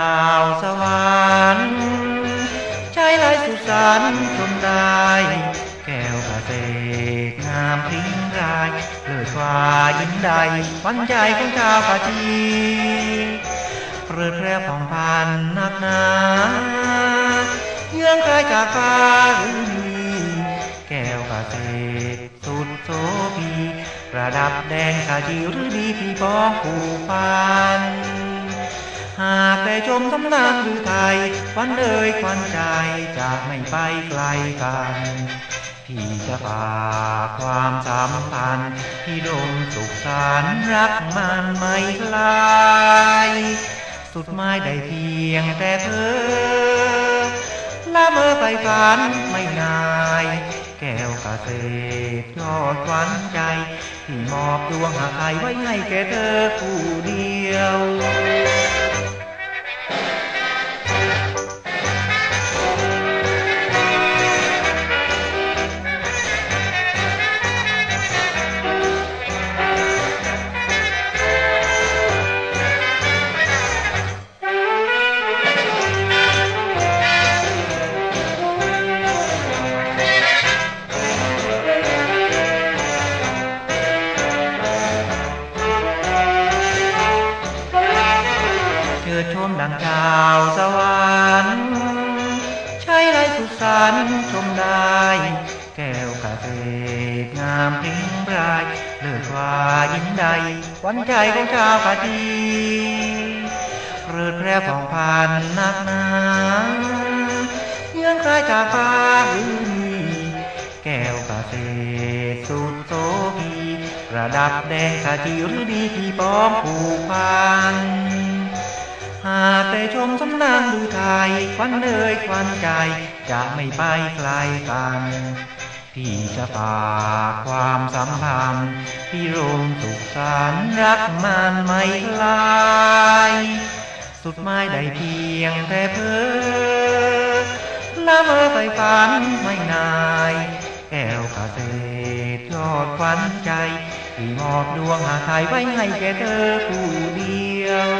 ชาวสวรรค์ใช้ลายสุสานชมได้ แก้วกระเตกงามพิ้งรายเลิศกว่ายิ้มใดวันใจของชาวกะจีเปลือแพร่ผ่องพันนักหนาเยื่องกายจากฟ้าหรือมีแก้วกระเตกสุดโสพีระดับแดงกะจีหรือดีพี่ป้องผู้พัน หากได้ชมตำนานหรือไทยควันเอ่ยควันใจจะไม่ไปไกลกันพี่จะฝากความสัมพันธ์ที่ดมสุขสันต์รักมันไม่คลายสุดไม้ได้เพียงแต่เธอละเมอไปฝันไม่นาย แก้วกาเษตรยอดควันใจ ที่มอบดวงหาใครไว้ให้แก่เธอผู้เดียว เชิดชมดังดาวสวรรค์ใช้ไรสุสานชมได้ แก้วกาเษตรงามพริ้งรายเลิศว่ายินใดวันใจของชาวกาจีเริดแพร่ผ่องพันนักหนาเยื่องคล้ายจากฟ้าหรือมีแก้วกาเษตรสุดโสพีระดับแดงกาจีหรือดีที่ป้อมผูกพัน หากได้ชมสำนานดูไทยควันเอ่ยควันใจ จะไม่ไปไกลกันพี่จะฝากความสัมพันธ์ที่รวมสุขสันรักมันไม่ลายสุดไม้ได้เพียงแต่เพ้อละเมอไปฝันไม่นายแก้วกาเษตยอดควันใจที่มอบดวงหาไทยไว้ให้แก่เธอผู้เดียว